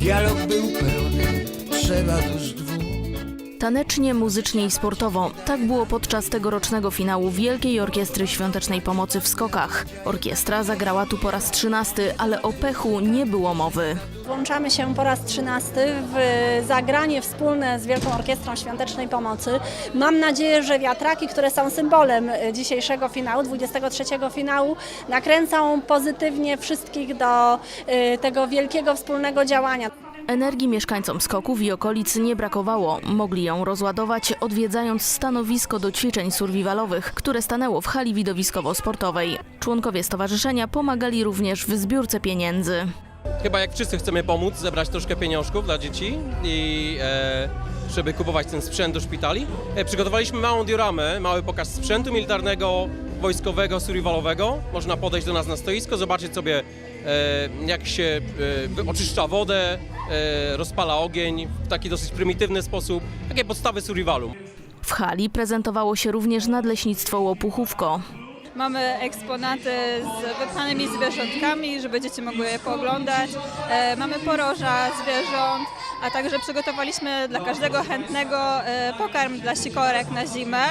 Dialog był pełny, dwóch. Tanecznie, muzycznie i sportowo. Tak było podczas tegorocznego finału Wielkiej Orkiestry Świątecznej Pomocy w skokach. Orkiestra zagrała tu po raz trzynasty, ale o pechu nie było mowy. Włączamy się po raz trzynasty w zagranie wspólne z Wielką Orkiestrą Świątecznej Pomocy. Mam nadzieję, że wiatraki, które są symbolem e, dzisiejszego finału, 23 finału, nakręcą pozytywnie wszystkich do e, tego wielkiego wspólnego działania. Energii mieszkańcom skoków i okolic nie brakowało. Mogli ją rozładować odwiedzając stanowisko do ćwiczeń survivalowych, które stanęło w hali widowiskowo-sportowej. Członkowie stowarzyszenia pomagali również w zbiórce pieniędzy. Chyba jak wszyscy chcemy pomóc, zebrać troszkę pieniążków dla dzieci i e, żeby kupować ten sprzęt do szpitali. E, przygotowaliśmy małą dioramę, mały pokaz sprzętu militarnego, wojskowego, survivalowego. Można podejść do nas na stoisko, zobaczyć sobie jak się e, oczyszcza wodę, e, rozpala ogień w taki dosyć prymitywny sposób. Takie podstawy survivalu. W hali prezentowało się również nadleśnictwo Łopuchówko. Mamy eksponaty z wypchanymi zwierzątkami, żeby dzieci mogły je pooglądać. E, Mamy poroża zwierząt, a także przygotowaliśmy dla każdego chętnego e, pokarm dla sikorek na zimę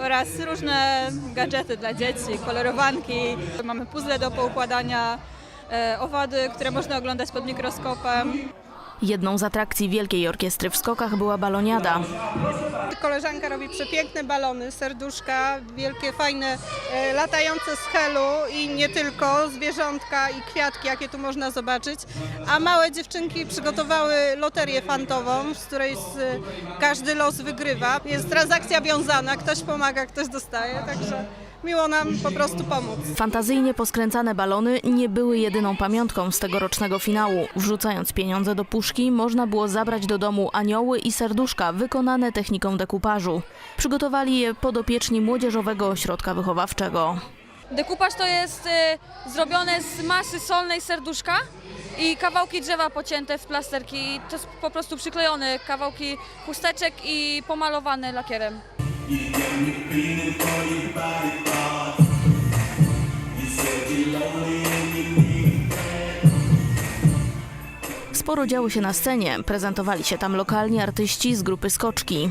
oraz różne gadżety dla dzieci, kolorowanki. Mamy puzzle do poukładania, e, owady, które można oglądać pod mikroskopem. Jedną z atrakcji Wielkiej Orkiestry w skokach była baloniada. Koleżanka robi przepiękne balony, serduszka, wielkie, fajne, e, latające z helu i nie tylko, zwierzątka i kwiatki, jakie tu można zobaczyć. A małe dziewczynki przygotowały loterię fantową, z której e, każdy los wygrywa. Jest transakcja wiązana, ktoś pomaga, ktoś dostaje, także miło nam po prostu pomóc. Fantazyjnie poskręcane balony nie były jedyną pamiątką z tegorocznego finału. Wrzucając pieniądze do puszki, można było zabrać do domu anioły i serduszka wykonane techniką dekupażu. Przygotowali je podopieczni Młodzieżowego Ośrodka Wychowawczego. Dekupaż to jest y, zrobione z masy solnej serduszka i kawałki drzewa pocięte w plasterki. I To jest po prostu przyklejone kawałki chusteczek i pomalowane lakierem. Sporo działo się na scenie. Prezentowali się tam lokalni artyści z grupy Skoczki.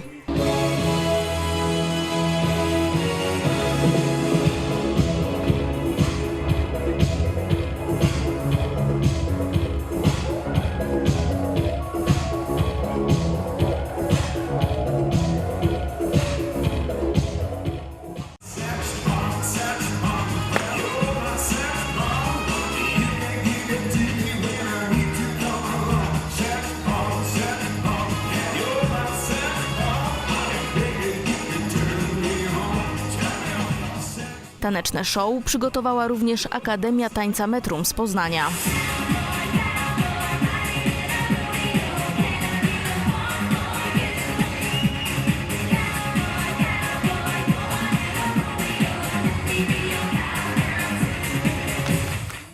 Taneczne show przygotowała również Akademia Tańca Metrum z Poznania.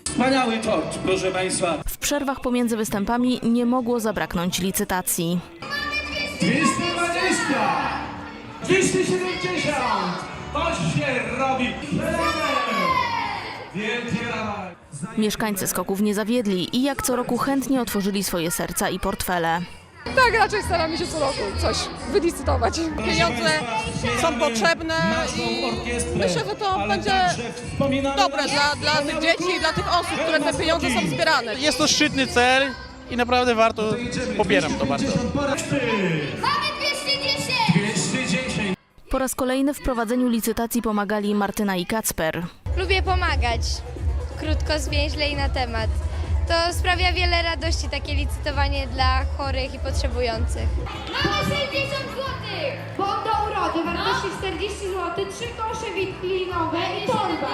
Wspaniały tort, proszę Państwa. W przerwach pomiędzy występami nie mogło zabraknąć licytacji. 220! 270! To się robi! Wielkie! Mieszkańcy skoków nie zawiedli i jak co roku chętnie otworzyli swoje serca i portfele. Tak, raczej staramy się co roku coś wylicytować. Pieniądze są potrzebne i myślę, że to będzie dobre dla, dla tych dzieci i dla tych osób, które te pieniądze są zbierane. Jest to szczytny cel i naprawdę warto, popieram to bardzo. 210! Po raz kolejny w prowadzeniu licytacji pomagali Martyna i Kacper. Lubię pomagać. Krótko, zwięźle i na temat. To sprawia wiele radości takie licytowanie dla chorych i potrzebujących. Mamy 60 zł! Bon do urody wartości 40 zł, trzy kosze wiklinowe i torba.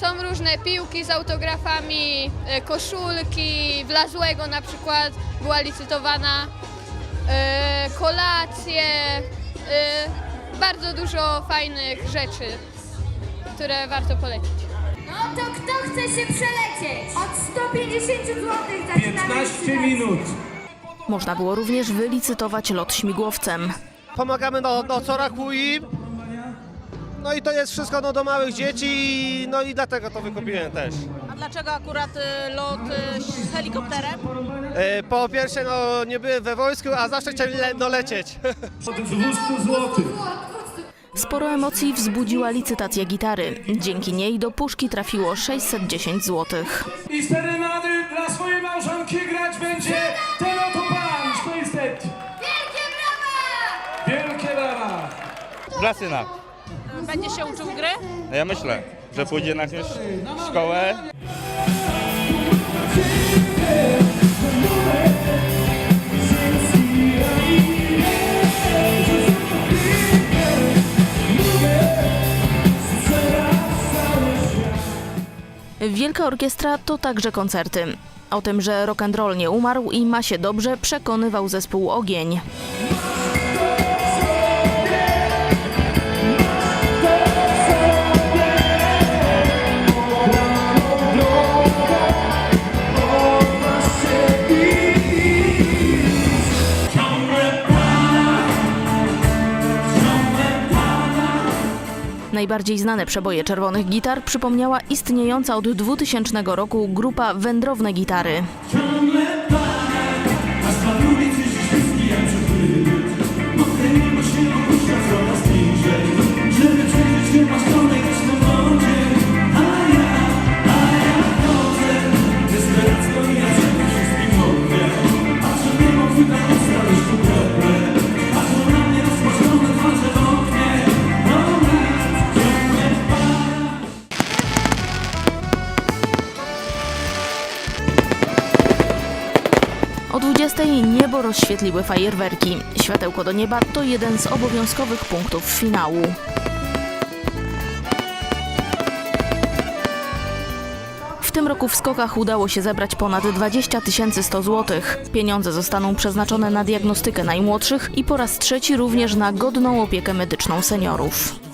Są różne piłki z autografami, e, koszulki, wlazłego na przykład była licytowana, e, kolacje, bardzo dużo fajnych rzeczy, które warto polecić. No to kto chce się przelecieć? Od 150 zł zaczynamy 15 minut! Można było również wylicytować lot śmigłowcem. Pomagamy no, no co roku i no i to jest wszystko no, do małych dzieci no i dlatego to wykupiłem też. Dlaczego akurat y, lot y, helikopterem? E, Po pierwsze, no nie byłem we wojsku, a zawsze chciałem le- dolecieć. Od 200 złotych. Sporo emocji wzbudziła licytacja gitary. Dzięki niej do puszki trafiło 610 zł. I serenady dla swojej małżonki grać będzie ten oto pan. To jest Ed. Wielkie brawa! Wielkie brawa. Dla syna. Będzie się uczył gry? Ja myślę, że pójdzie na jakąś szkołę. Wielka Orkiestra to także koncerty. O tym, że rock and roll nie umarł i ma się dobrze, przekonywał zespół Ogień. Najbardziej znane przeboje czerwonych gitar przypomniała istniejąca od 2000 roku grupa Wędrowne Gitary. 20 niebo rozświetliły fajerwerki. Światełko do nieba to jeden z obowiązkowych punktów finału. W tym roku w skokach udało się zebrać ponad 20 100 złotych. Pieniądze zostaną przeznaczone na diagnostykę najmłodszych i po raz trzeci również na godną opiekę medyczną seniorów.